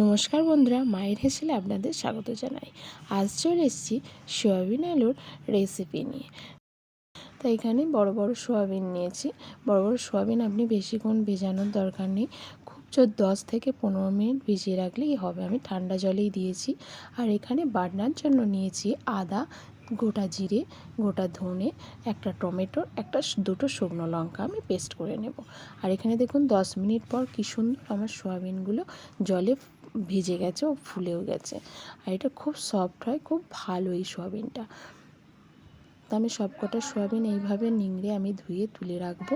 নমস্কার বন্ধুরা, মায়ের হেসেলে আপনাদের স্বাগত জানাই। আজ চলে এসেছি সয়াবিন আলুর রেসিপি নিয়ে। তো এখানে বড় বড় সোয়াবিন নিয়েছি। বড় বড় সোয়াবিন আপনি বেশিক্ষণ ভেজানোর দরকার নেই। খুব জোর দশ থেকে পনেরো মিনিট ভিজিয়ে রাখলেই হবে। আমি ঠান্ডা জলেই দিয়েছি। আর এখানে বাটনার জন্য নিয়েছি আদা, গোটা জিরে, গোটা ধনে, একটা টমেটো, একটা দুটো শুকনো লঙ্কা আমি পেস্ট করে নেব। আর এখানে দেখুন দশ মিনিট পর কী সুন্দর আমার সোয়াবিনগুলো জলে ভিজে গেছে ও ফুলেও গেছে। আর এটা খুব সফট হয়, খুব ভালো এই সোয়াবিনটা। তো আমি সবকটা সোয়াবিন এইভাবে নিংড়ে আমি ধুয়ে তুলে রাখব।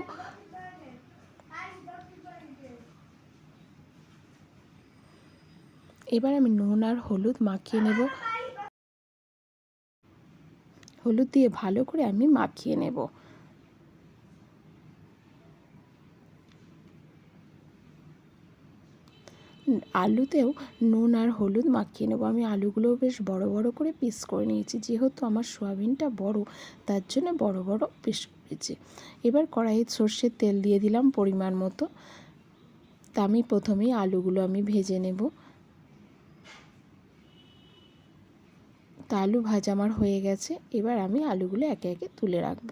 এবার আমি নুন আর হলুদ মাখিয়ে নেব। হলুদ দিয়ে ভালো করে আমি মাখিয়ে নেব। আলুতেও নুন আর হলুদ মাখিয়ে নেব। আমি আলুগুলোও বেশ বড় বড় করে পিস করে নিয়েছি। যেহেতু আমার সোয়াবিনটা বড়, তার জন্য বড় বড় পিস করেছি। এবার কড়াইয়ে সর্ষের তেল দিয়ে দিলাম পরিমাণ মতো। তা আমি প্রথমেই আলুগুলো আমি ভেজে নেব। তা আলু ভাজা আমার হয়ে গেছে। এবার আমি আলুগুলো একে একে তুলে রাখব।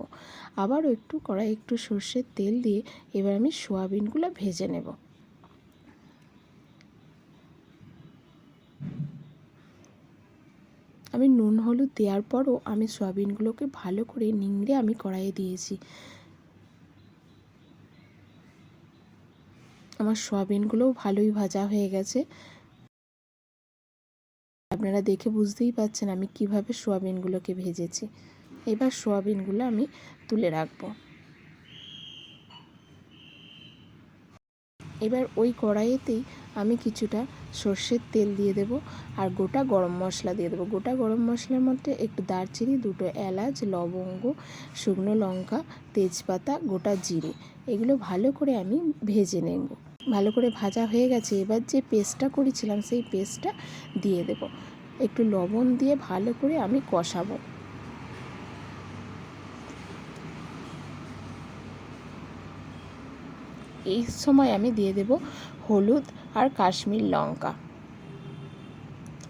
আবারও একটু কড়াই একটু সর্ষের তেল দিয়ে এবার আমি সোয়াবিনগুলো ভেজে নেব। আমি নুন হলুদ দেওয়ার পরও আমি সয়াবিনগুলোকে ভালো করে নিংড়ে আমি কড়াইয়ে দিয়েছি। আমার সয়াবিনগুলোও ভালোই ভাজা হয়ে গেছে। আপনারা দেখে বুঝতেই পাচ্ছেন আমি কীভাবে সোয়াবিনগুলোকে ভেজেছি। এবার সোয়াবিনগুলো আমি তুলে রাখব। এবার ওই কড়াইয়েতেই আমি কিছুটা সর্ষের তেল দিয়ে দেব আর গোটা গরম মশলা দিয়ে দেবো। গোটা গরম মশলার মধ্যে একটু দারচিনি, দুটো এলাচ, লবঙ্গ, শুকনো লঙ্কা, তেজপাতা, গোটা জিরে। এগুলো ভালো করে আমি ভেজে নেব। ভালো করে ভাজা হয়ে গেছে। এবার যে পেস্টটা করেছিলাম, সেই পেস্টটা দিয়ে দেব। একটু লবণ দিয়ে ভালো করে আমি কষাবো। এই সময় আমি দিয়ে দেব হলুদ আর কাশ্মীর লঙ্কা।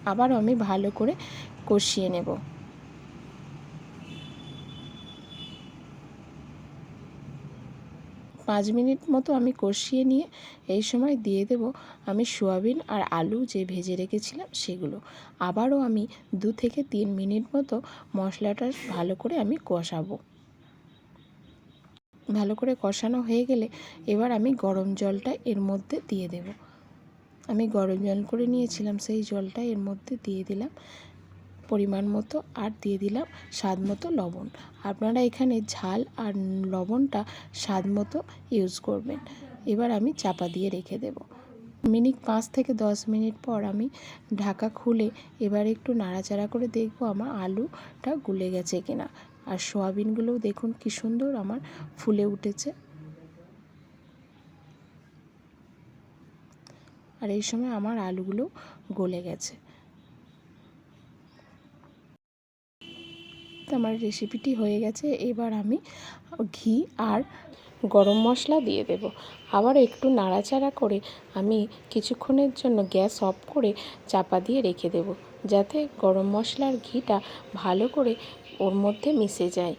আবার আমি ভালো করে কষিয়ে নেব। পাঁচ মিনিট মতো আমি কষিয়ে নিয়ে এই সময় দিয়ে দেব আমি সোয়াবিন আর আলু যে ভেজে রেখেছিলাম সেগুলো। আবারও আমি দু থেকে তিন মিনিট মতো মশলাটা ভালো করে আমি কষাবো। ভালো করে কষানো হয়ে গেলে এবার আমি গরম জলটা এর মধ্যে দিয়ে দেব। আমি গরম জল করে নিয়েছিলাম, সেই জলটা এর মধ্যে দিয়ে দিলাম পরিমাণ মতো আর দিয়ে দিলাম স্বাদ মতো লবণ। আপনারা এখানে ঝাল আর লবণটা স্বাদ মতো ইউজ করবেন। এবার আমি চাপা দিয়ে রেখে দেব। মিনিট পাঁচ থেকে দশ মিনিট পর আমি ঢাকা খুলে এবার একটু নাড়াচাড়া করে দেখব আমার আলুটা গুলে গেছে কিনা। আর সোয়াবিনগুলোও দেখুন কি সুন্দর আমার ফুলে উঠেছে। আর এই সময় আমার আলুগুলো গলে গেছে। তো আমার রেসিপিটি হয়ে গেছে। এবার আমি ঘি আর গরম মশলা দিয়ে দেব। আবার একটু নাড়াচাড়া করে আমি কিছুক্ষণের জন্য গ্যাস অফ করে চাপা দিয়ে রেখে দেব। যাতে গরম মশলার ঘিটা ভালো করে ওর মধ্যে মিশে যায়।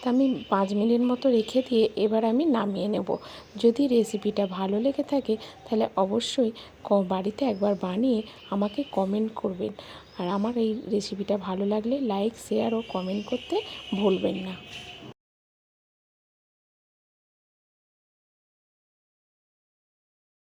তা আমি পাঁচ মিনিট মতো রেখে দিয়ে এবার আমি নামিয়ে নেব। যদি রেসিপিটা ভালো লেগে থাকে, তাহলে অবশ্যই বাড়িতে একবার বানিয়ে আমাকে কমেন্ট করবেন। আর আমার এই রেসিপিটা ভালো লাগলে লাইক, শেয়ার ও কমেন্ট করতে ভুলবেন না।